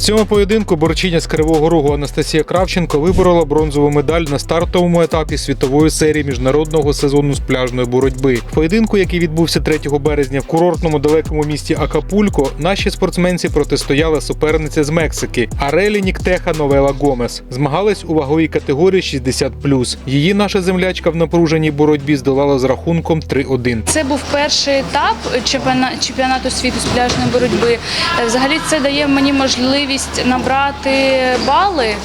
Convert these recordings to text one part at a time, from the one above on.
В цьому поєдинку борчиня з Кривого Рогу Анастасія Кравченко виборола бронзову медаль на стартовому етапі світової серії міжнародного сезону з пляжної боротьби. В поєдинку, який відбувся 3 березня в курортному далекому місті Акапулько, наші спортсменці протистояли суперниці з Мексики Арелі Ніктеха Новела Гомес. Змагались у ваговій категорії 60+. Її наша землячка в напруженій боротьбі здолала з рахунком 3-1. Це був перший етап чемпіона- чемпіонату світу з пляжної боротьби. Взагалі це дає мені можливість набрати бали. е,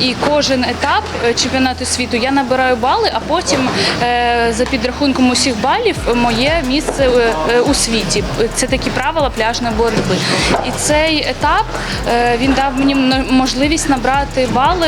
І кожен етап е, чемпіонату світу я набираю бали, а потім е, за підрахунком усіх балів моє місце у світі. Це такі правила пляжної боротьби. І цей етап він дав мені можливість набрати бали,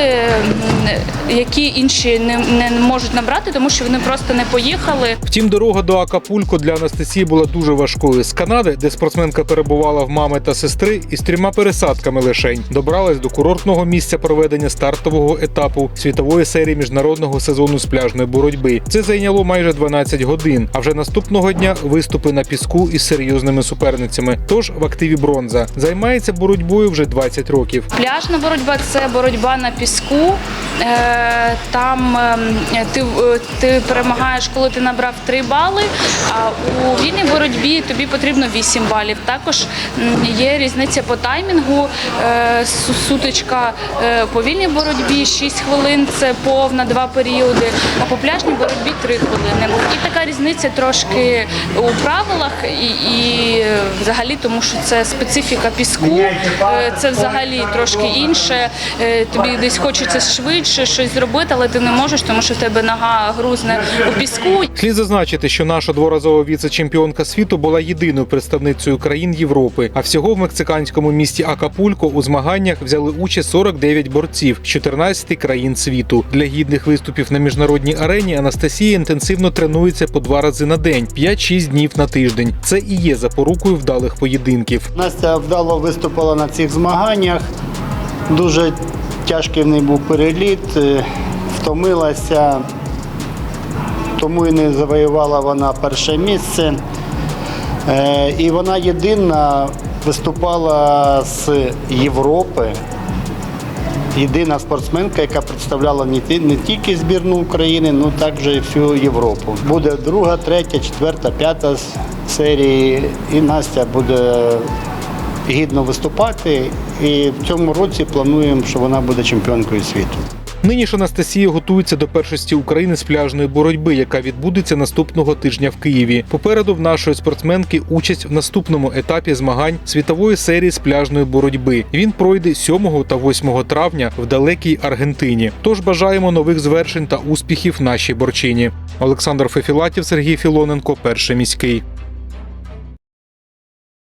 які інші не, можуть набрати, тому що вони просто не поїхали. Втім, дорога до Акапулько для Анастасії була дуже важкою. З Канади, де спортсменка перебувала в мами та сестри, із трьома пересадками лишень добралась до курортного місця проведення стартового етапу світової серії міжнародного сезону з пляжної боротьби. Це зайняло майже 12 годин. А вже наступного дня виступи на піску із серйозними суперницями. Тож в активі бронза займається боротьбою вже 20 років. Пляжна боротьба це боротьба на піску. Е, Там ем, ти, е, ти перемагаєш, коли ти набрав 3 бали. А у вільній боротьбі тобі потрібно 8 балів. Також є різниця по таймінгу. Е, Сутичка по вільній боротьбі 6 хвилин це повна два періоди. А по пляжній боротьбі 3 хвилини. І така різниця трошки у правилах і, і взагалі, тому що це специфіка піску. Це взагалі трошки інше. Тобі десь хочеться швидше щось зробити, але ти не можеш, тому що в тебе нога грузне у піску. Слід зазначити, що наша дворазова віце-чемпіонка світу була єдиною представницею країн Європи. А всього в мексиканському місті Акапулько у змаганнях взяли участь 49 борців з 14 країн світу. Для гідних виступів на міжнародній арені Анастасія інтенсивно тренується по два рази на день, 5-6 днів на тиждень. Це і є запорукою вдалих поєдинків. Настя вдало виступила на цих змаганнях. Дуже тяжкий в неї був переліт, е, втомилася, тому і не завоювала вона перше місце. Е, І вона єдина виступала з Європи. Єдина спортсменка, яка представляла не тільки збірну України, ну також і всю Європу. Буде друга, третя, четверта, п'ята серії, і Настя буде гідно виступати. І в цьому році плануємо, що вона буде чемпіонкою світу. Нині ж Анастасія готується до першості України з пляжної боротьби, яка відбудеться наступного тижня в Києві. Попереду в нашої спортсменки участь в наступному етапі змагань світової серії з пляжної боротьби. Він пройде 7 та 8 травня в далекій Аргентині. Тож бажаємо нових звершень та успіхів нашій борчині. Олександр Фефілатів, Сергій Філоненко, перший міський.